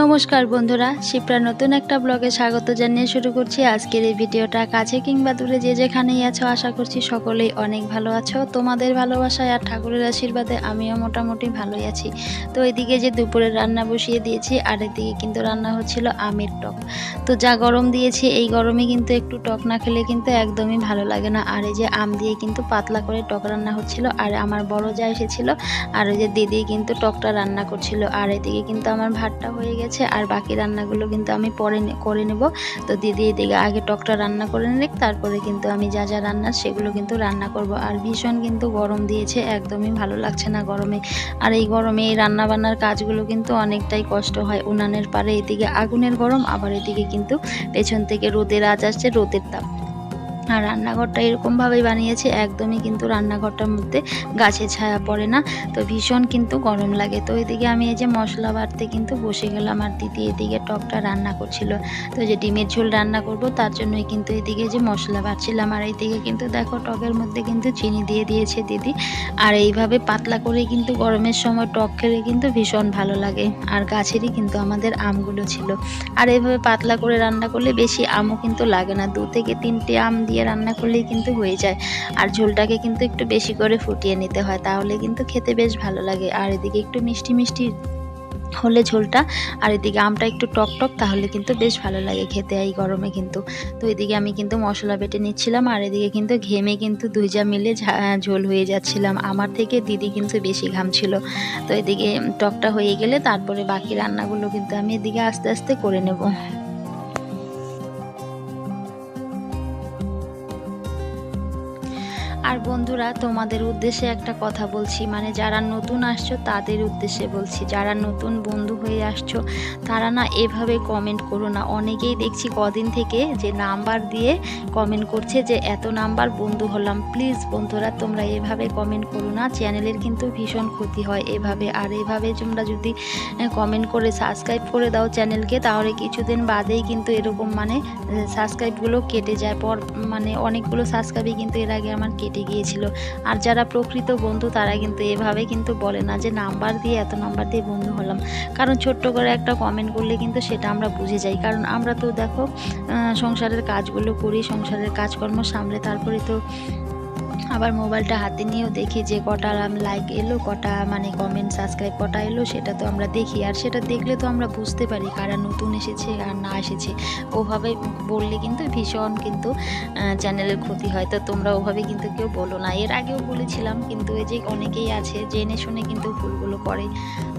নমস্কার বন্ধুরা, শিপ্রা নতুন একটা ব্লগে স্বাগত জানিয়ে শুরু করছি। আজকের এই ভিডিওটা কাছে কিংবা দূরে যে যেখানেই আছো, আশা করছি সকলেই অনেক ভালো আছো। তোমাদের ভালোবাসায় আর ঠাকুরের আশীর্বাদে আমিও মোটামুটি ভালোই আছি। তো এদিকে যে দুপুরে রান্না বসিয়ে দিয়েছি, আর এদিকে কিন্তু রান্না হচ্ছিল আমের টক। তো যা গরম দিয়েছি, এই গরমে কিন্তু একটু টক না খেলে কিন্তু একদমই ভালো লাগে না। আর এই যে আম দিয়ে কিন্তু পাতলা করে টক রান্না হচ্ছিল, আর আমার বড় যা এসেছিল, আর ওই যে দিদি কিন্তু টকটা রান্না করছিল। আর এদিকে কিন্তু আমার ভাতটা হয়ে গেছে আর বাকি রান্নাগুলো কিন্তু আমি পরে করে নেব। তো দিদি এদিকে আগে টকটা রান্না করে নিক, তারপরে কিন্তু আমি যা যা রান্না, সেগুলো কিন্তু রান্না করব। আর ভীষণ কিন্তু গরম দিয়েছে, একদমই ভালো লাগছে না গরমে। আর এই গরমে এই রান্নাবান্নার কাজগুলো কিন্তু অনেকটাই কষ্ট হয় উনানের পারে। এদিকে আগুনের গরম, আবার এদিকে কিন্তু পেছন থেকে রোদের আজ আসছে, রোদের তাপ। আর রান্নাঘরটা এরকমভাবেই বানিয়েছে, একদমই কিন্তু রান্নাঘরটার মধ্যে গাছে ছায়া পড়ে না। তো ভীষণ কিন্তু গরম লাগে। তো এদিকে আমি এই যে মশলা বাটতে কিন্তু বসে গেলাম আর দিদি এদিকে টকটা রান্না করছিল। তো যে ডিমের ঝোল রান্না করব, তার জন্যই কিন্তু এদিকে যে মশলা বাটছিলাম। আর এইদিকে কিন্তু দেখো টকের মধ্যে কিন্তু চিনি দিয়ে দিয়েছে দিদি। আর এইভাবে পাতলা করে কিন্তু গরমের সময় টক খেলে কিন্তু ভীষণ ভালো লাগে। আর গাছেরই কিন্তু আমাদের আমগুলো ছিল। আর এইভাবে পাতলা করে রান্না করলে বেশি আমও কিন্তু লাগে না। দু থেকে তিনটে আম দিয়ে রান্না করলেই কিন্তু হয়ে যায়। আর ঝোলটাকে কিন্তু একটু বেশি করে ফুটিয়ে নিতে হয়, তাহলে কিন্তু খেতে বেশ ভালো লাগে। আর এদিকে একটু মিষ্টি মিষ্টি হলে ঝোলটা, আর এদিকে আমটা একটু টক টক, তাহলে কিন্তু বেশ ভালো লাগে খেতে এই গরমে কিন্তু। তো এদিকে আমি কিন্তু মশলা বেটে নিচ্ছিলাম, আর এদিকে কিন্তু ঘেমে কিন্তু দুই যা মিলে ঝোল হয়ে যাচ্ছিলাম। আমার থেকে দিদি কিন্তু বেশি ঘামছিল তো এদিকে টকটা হয়ে গেলে তারপরে বাকি রান্নাগুলো কিন্তু আমি এদিকে আস্তে আস্তে করে নেব। আর বন্ধুরা, তোমাদের উদ্দেশ্যে একটা কথা বলছি। মানে যারা নতুন আসছো, তাদের উদ্দেশ্যে বলছি। যারা নতুন বন্ধু হয়ে আসছো, তারা না এভাবে কমেন্ট করো না। অনেকেই দেখছি কদিন থেকে যে নাম্বার দিয়ে কমেন্ট করছে যে, এত নাম্বার বন্ধু হলাম। প্লিজ বন্ধুরা, তোমরা এভাবে কমেন্ট করো না। চ্যানেলের কিন্তু ভীষণ ক্ষতি হয় এভাবে। আর এভাবে তোমরা যদি কমেন্ট করে সাবস্ক্রাইব করে দাও চ্যানেলকে, তাহলে কিছুদিন বাদেই কিন্তু এরকম মানে সাবস্ক্রাইবগুলো কেটে যায়। পর মানে অনেকগুলো সাবস্ক্রাইবই কিন্তু এর আগে আমার কেটে গিয়েছিল। আর যারা প্রকৃত বন্ধু তারা কিন্তু এভাবে কিন্তু বলে না যে নাম্বার দিয়ে এত নাম্বার দিয়ে বন্ধু হলাম। কারণ ছোট্ট করে একটা কমেন্ট করলে কিন্তু সেটা আমরা বুঝে যাই। কারণ আমরা তো দেখো সংসারের কাজগুলো করি, সংসারের কাজকর্ম সামলে তারপরে তো আবার মোবাইলটা হাতে নিয়েও দেখি যে কটা লাইক এলো, কটা মানে কমেন্ট সাবস্ক্রাইব কটা এলো, সেটা তো আমরা দেখি। আর সেটা দেখলে তো আমরা বুঝতে পারি কারা নতুন এসেছে, আর না এসেছে। ওভাবে বললে কিন্তু ভীষণ কিন্তু চ্যানেলের ক্ষতি হয়। তো তোমরা ওভাবে কিন্তু কেউ বলো না। এর আগেও বলেছিলাম, কিন্তু এই যে অনেকেই আছে, জেনে শুনে কিন্তু ভুলগুলো করে।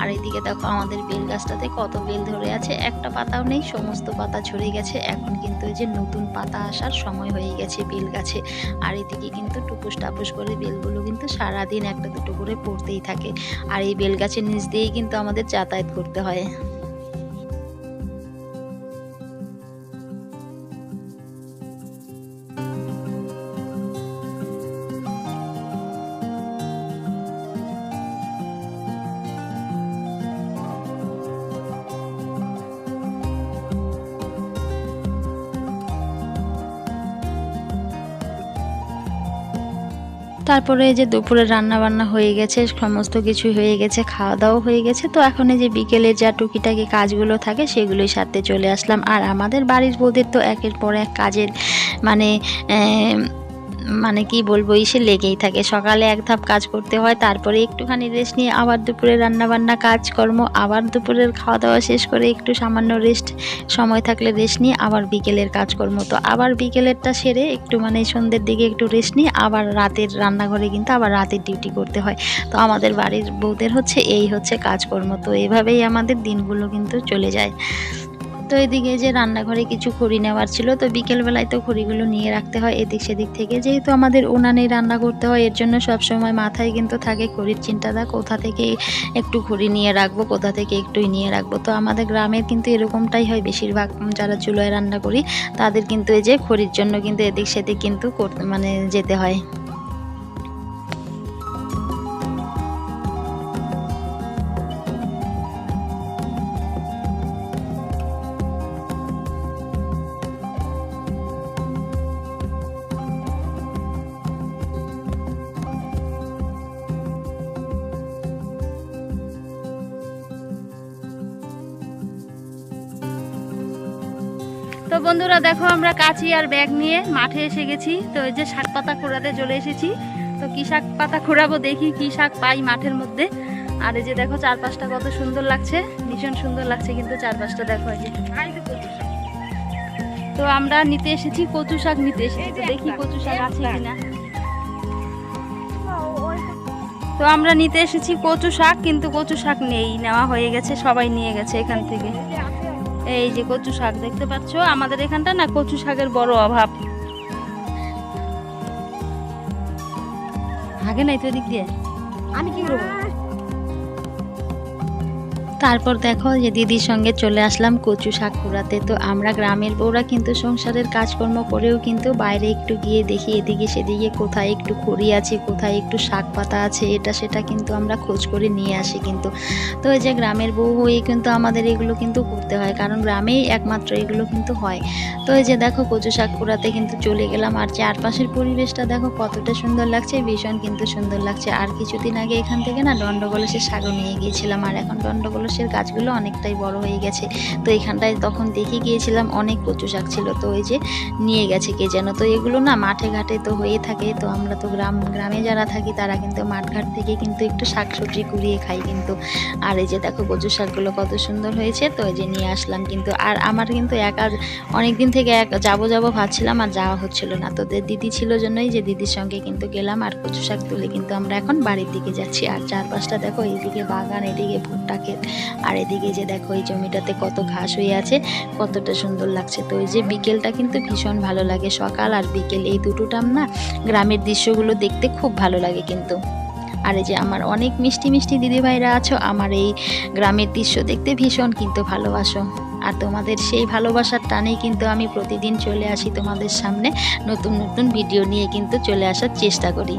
আর এদিকে দেখো আমাদের বেল গাছটাতে কত বেল ধরে আছে। একটা পাতাও নেই, সমস্ত পাতা ঝরে গেছে। এখন কিন্তু এই যে নতুন পাতা আসার সময় হয়ে গেছে বেল গাছে। আর এদিকে কিন্তু টুপুস টাপুস করে বেলগুলো কিন্তু সারাদিন একটা দুটো করে পড়তেই থাকে। আর এই বেল গাছের নিচ দিয়েই কিন্তু আমাদের যাতায়াত করতে হয়। তারপরে যে দুপুরে রান্না বান্না হয়ে গেছে, সমস্ত কিছু হয়ে গেছে খাওয়া দাওয়া হয়ে গেছে। তো এখন এই যে বিকেলে যা টুকিটাকি কাজগুলো থাকে সেগুলোই সাথে চলে আসলাম। আর আমাদের বাড়ির বৌদের তো একের পর এক কাজের মানে মানে কি বলব, ইসে লেগেই থাকে। সকালে এক ধাপ কাজ করতে হয়, তারপরে একটুখানি রেস্ট নিয়ে আবার দুপুরে রান্না বান্না কাজকর্ম, আবার দুপুরের খাওয়া দাওয়া শেষ করে একটু সামান্য রেস্ট সময় থাকলে রেস্ট নিয়ে আবার বিকেলের কাজকর্ম। তো আবার বিকেলেরটা সেরে একটু মানে সন্ধ্যের দিকে একটু রেস্ট নিয়ে আবার রাতের রান্নাঘরে কিন্তু আবার রাতের ডিউটি করতে হয়। তো আমাদের বাড়ির বউদের হচ্ছে, এই হচ্ছে কাজকর্ম। তো এভাবেই আমাদের দিনগুলো কিন্তু চলে যায়। তো এদিকে যে রান্নাঘরে কিছু খড়ি নেওয়ার ছিল, তো বিকেলবেলায় তো খড়িগুলো নিয়ে রাখতে হয় এদিক সেদিক থেকে। যেহেতু আমাদের উনানেই রান্না করতে হয়, এর জন্য সব সময় মাথায় কিন্তু থাকে খড়ির চিন্তাটা কোথা থেকে একটু খড়ি নিয়ে রাখব, কোথা থেকে একটুই নিয়ে রাখব? তো আমাদের গ্রামের কিন্তু এরকমটাই হয় বেশিরভাগ যারা চুলোয় রান্না করি, তাদের কিন্তু এই যে খড়ির জন্য কিন্তু এদিক সেদিক কিন্তু মানে যেতে হয়। তো বন্ধুরা দেখো আমরা কাঁচি আর ব্যাগ নিয়ে মাঠে এসে গেছি। তো এই যে শাক পাতা খোঁড়াতে চলে এসেছি। তো কি শাক পাতা খোঁড়াবো দেখি, কি শাক পাই মাঠের মধ্যে। আর এই যে দেখো চারপাশটা কত সুন্দর লাগছে, ভীষণ সুন্দর লাগছে কিন্তু চারপাশটা দেখো এই যে। তো আমরা নিতে এসেছি, কচু শাক নিতে এসেছি। তো দেখি কচু শাক আছে কিনা। তো আমরা নিতে এসেছি কচু শাক, কিন্তু কচু শাক নেই, নেওয়া হয়ে গেছে, সবাই নিয়ে গেছে এখান থেকে। এই যে কচু শাক দেখতে পাচ্ছ? আমাদের এখানটা না কচু শাকের বড় অভাব। আগে নাই তো এদিক দিয়ে। আমি কি করব? তারপর দেখো যে দিদির সঙ্গে চলে আসলাম কচু শাক কুড়াতে তো আমরা গ্রামের বউরা কিন্তু সংসারের কাজকর্ম করেও কিন্তু বাইরে একটু গিয়ে দেখি এদিকে সেদিকে কোথায় একটু খড়ি আছে, কোথায় একটু শাক পাতা আছে, এটা সেটা কিন্তু আমরা খোঁজ করে নিয়ে আসি কিন্তু। তো এই যে গ্রামের বউ হয়ে কিন্তু আমাদের এগুলো কিন্তু করতে হয়, কারণ গ্রামেই একমাত্র এগুলো কিন্তু হয়। তো এই যে দেখো কচু শাক কুড়াতে কিন্তু চলে গেলাম, আর চারপাশের পরিবেশটা দেখো কতটা সুন্দর লাগছে, ভীষণ কিন্তু সুন্দর লাগছে। আর কিছুদিন আগে এখান থেকে না দণ্ডগোলসের শাকও নিয়ে গিয়েছিলাম, আর এখন দণ্ডগোলসের গাছগুলো অনেকটাই বড় হয়ে গেছে। তো এখানটায় তখন দেখে গিয়েছিলাম অনেক কচু শাক ছিল। তো ওই যে নিয়ে গেছে কে যেন। তো এগুলো না মাঠে ঘাটে তো হয়ে থাকে। তো আমরা তো গ্রাম, গ্রামে যারা থাকি তারা কিন্তু মাঠ ঘাট থেকে কিন্তু একটু শাক সবজি কুড়িয়ে খাই কিন্তু। আর এই যে দেখো কচু শাকগুলো কত সুন্দর হয়েছে। তো এই যে নিয়ে আসলাম কিন্তু। আর আমার কিন্তু একা অনেক দিন থেকে এক যাব যাব ভাবছিলাম আর যাওয়া হচ্ছিল না। তো দিদি ছিল জন্যই যে দিদির সঙ্গে কিন্তু গেলাম। আর কচু শাক তুলে কিন্তু আমরা এখন বাড়ির দিকে যাচ্ছি। আর চারপাশটা দেখো এইদিকে বাগান এদিকে ভুট্টা ক্ষেত। আর এদিকে যে দেখো এই জমিটাতে কত ঘাস হয়ে আছে, কতটা সুন্দর লাগছে। তো এই যে বিকেলটা কিন্তু ভীষণ ভালো লাগে সকাল আর বিকেল। এই দুটো টাইম না গ্রামের দৃশ্যগুলো দেখতে খুব ভালো লাগে কিন্তু। আর এই যে আমার অনেক মিষ্টি মিষ্টি দিদিভাইরা আছো, আমার এই গ্রামের দৃশ্য দেখতে ভীষণ কিন্তু ভালোবাসো। আর তোমাদের সেই ভালোবাসার টানেই কিন্তু আমি প্রতিদিন চলে আসি তোমাদের সামনে, নতুন নতুন ভিডিও নিয়ে কিন্তু চলে আসার চেষ্টা করি।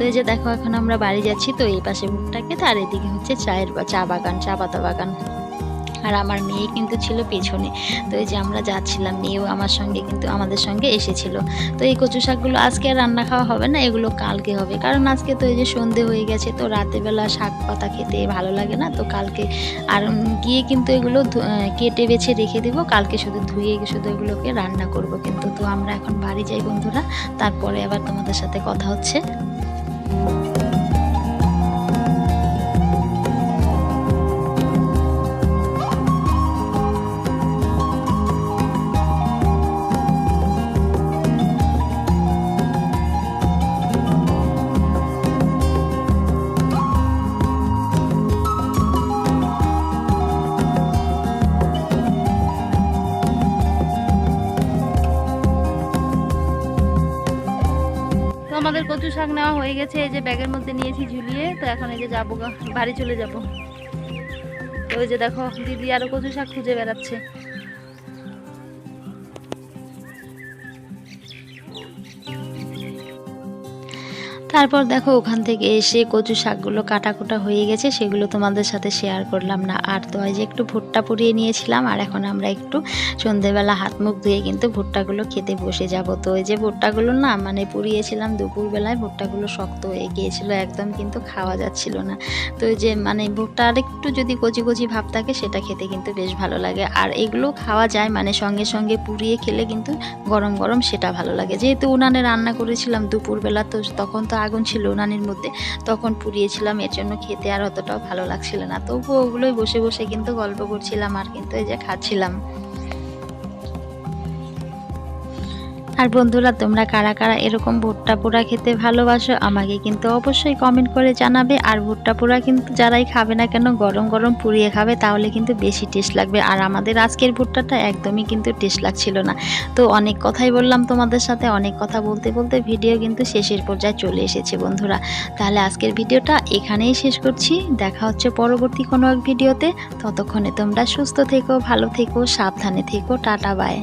তো এই যে দেখো, এখন আমরা বাড়ি যাচ্ছি, তো এই পাশে মুখটাকে আর এদিকে হচ্ছে চায়ের বা চা বাগান, চা পাতা বাগান। আর আমার মেয়ে কিন্তু ছিল পেছনে। তো এই যে আমরা যাচ্ছিলাম, মেয়েও আমার সঙ্গে কিন্তু আমাদের সঙ্গে এসেছিল। তো এই কচু শাকগুলো আজকে রান্না খাওয়া হবে না, এগুলো কালকে হবে। কারণ আজকে তো এই যে সন্ধে হয়ে গেছে, তো রাতেবেলা শাক পাতা খেতে ভালো লাগে না, তো কালকে আর গিয়ে কিন্তু এগুলো কেটে বেছে রেখে দিব। কালকে শুধু ধুয়ে শুধু এগুলোকে রান্না করব কিন্তু। তো আমরা এখন বাড়ি যাই বন্ধুরা, তারপরে আবার তোমাদের সাথে কথা হচ্ছে। আমাদের কচু শাক নেওয়া হয়ে গেছে, এই যে ব্যাগের মধ্যে নিয়েছি ঝুলিয়ে, তো এখন এই যে যাব বাড়ি চলে যাব। ওই যে দেখো, দিদি আরও কচু শাক খুঁজে বেড়াচ্ছে। তারপর দেখো ওখান থেকে এসে কচু শাকগুলো কাটা কোটা হয়ে গেছে, সেগুলো তোমাদের সাথে শেয়ার করলাম না। আর তো যে একটু ভুট্টা পুড়িয়ে নিয়েছিলাম, আর এখন আমরা একটু সন্ধেবেলা হাত মুখ ধুয়ে কিন্তু ভুট্টাগুলো খেতে বসে যাব। তো এই যে ভুট্টাগুলো না মানে পুড়িয়েছিলাম দুপুরবেলায়, ভুট্টাগুলো শক্ত হয়ে গিয়েছিল, একদম কিন্তু খাওয়া যাচ্ছিল না। তো যে মানে ভুট্টা আর একটু যদি কচি কচি ভাব থাকে, সেটা খেতে কিন্তু বেশ ভালো লাগে। আর এগুলো খাওয়া যায় মানে সঙ্গে সঙ্গে পুড়িয়ে খেলে কিন্তু গরম গরম সেটা ভালো লাগে। যেহেতু উনানে রান্না করেছিলাম দুপুরবেলা, তো তখন তো আগুন ছিল উনানের মধ্যে, তখন পুড়িয়েছিলাম, এর জন্য খেতে আর অতটাও ভালো লাগছিল না। তবুও ওগুলোই বসে বসে কিন্তু গল্প করছিলাম আর কিন্তু এই যে খাচ্ছিলাম। আর বন্ধুরা, তোমরা কারা কারা এরকম ভুট্টা পোড়া খেতে ভালোবাসো আমাকে কিন্তু অবশ্যই কমেন্ট করে জানাবে। আর ভুট্টা পোড়া কিন্তু যারাই খাবে না কেন, গরম গরম পুড়িয়ে খাবে, তাহলে কিন্তু বেশি টেস্ট লাগবে। আর আমাদের আজকের ভুট্টাটা একদমই কিন্তু টেস্ট লাগছিল না। তো অনেক কথাই বললাম তোমাদের সাথে, অনেক কথা বলতে বলতে ভিডিও কিন্তু শেষের পর্যায়ে চলে এসেছে বন্ধুরা। তাহলে আজকের ভিডিওটা এখানেই শেষ করছি। দেখা হচ্ছে পরবর্তী কোনো এক ভিডিওতে ততক্ষণে তোমরা সুস্থ থেকো, ভালো থেকো, সাবধানে থেকো। Tata bye